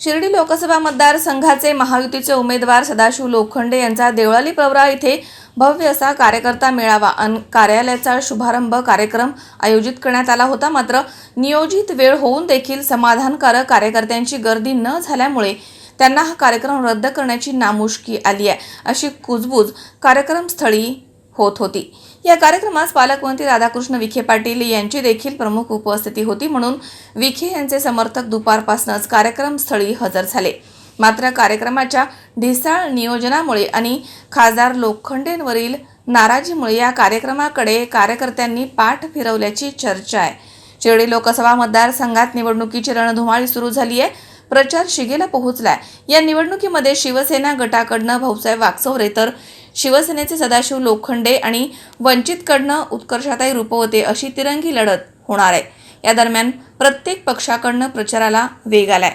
शिर्डी लोकसभा मतदारसंघाचे महायुतीचे उमेदवार सदाशिव लोखंडे यांचा देवळाली प्रवरा येथे भव्य असा कार्यकर्ता मेळावा. अन कार्यालयाचा शुभारंभ कार्यक्रम आयोजित करण्यात आला होता. मात्र नियोजित वेळ होऊन देखील समाधानकारक कार्यकर्त्यांची गर्दी न झाल्यामुळे त्यांना हा कार्यक्रम रद्द करण्याची नामुष्की आली आहे. अशी कुजबूज कार्यक्रमस्थळी होत होती. या कार्यक्रमास पालकमंत्री राधाकृष्ण विखे पाटील यांची देखील प्रमुख उपस्थिती होती म्हणून विखे यांचे समर्थक दुपारपासूनच कार्यक्रमस्थळी हजर झाले. मात्र कार्यक्रमाच्या ढिसाळ नियोजनामुळे आणि खासदार लोखंडेंवरील नाराजीमुळे या कार्यक्रमाकडे कार्यकर्त्यांनी पाठ फिरवल्याची चर्चा आहे. शिर्डी लोकसभा मतदारसंघात निवडणुकीची रणधुमाळी सुरू झाली आहे प्रचार शिगेला पोहोचलाय. या निवडणुकीमध्ये शिवसेना गटाकडनं भाऊसाहेब वागचौरे तर शिवसेनेचे सदाशिव लोखंडे आणि वंचितकडनं उत्कर्षाताई रुपवते अशी तिरंगी लढत होणार आहे. या दरम्यान प्रत्येक पक्षाकडनं प्रचाराला वेग आलाय.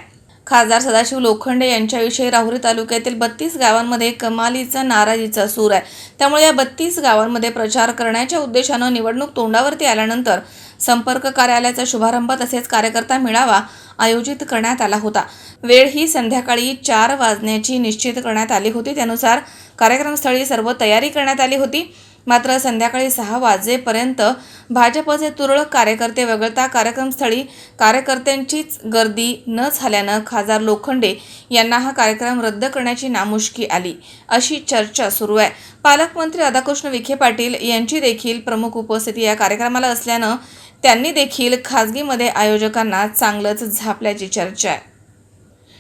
खासदार सदाशिव लोखंडे यांच्याविषयी राहुरी तालुक्यातील बत्तीस गावांमध्ये कमालीचा नाराजीचा सूर आहे. त्यामुळे या बत्तीस गावांमध्ये प्रचार करण्याच्या उद्देशानं निवडणूक तोंडावरती आल्यानंतर संपर्क कार्यालयाचा शुभारंभ तसेच कार्यकर्ता मेळावा आयोजित करण्यात आला होता. वेळ ही संध्याकाळी चार वाजण्याची निश्चित करण्यात आली होती. त्यानुसार कार्यक्रमस्थळी सर्व तयारी करण्यात आली होती. मात्र संध्याकाळी सहा वाजेपर्यंत भाजपचे तुरळक कार्यकर्ते वगळता कार्यक्रमस्थळी कार्यकर्त्यांचीच गर्दी न झाल्यानं खासदार लोखंडे यांना हा कार्यक्रम रद्द करण्याची नामुष्की आली. अशी चर्चा सुरू आहे. पालकमंत्री राधाकृष्ण विखे पाटील यांची देखील प्रमुख उपस्थिती या कार्यक्रमाला असल्यानं त्यांनी देखील खाजगीमध्ये आयोजकांना चांगलंच झापल्याची चर्चा आहे.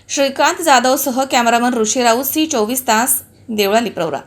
श्रीकांत जाधवसह कॅमेरामन ऋषी राऊत सी चोवीस तास देवळाली प्रवरा.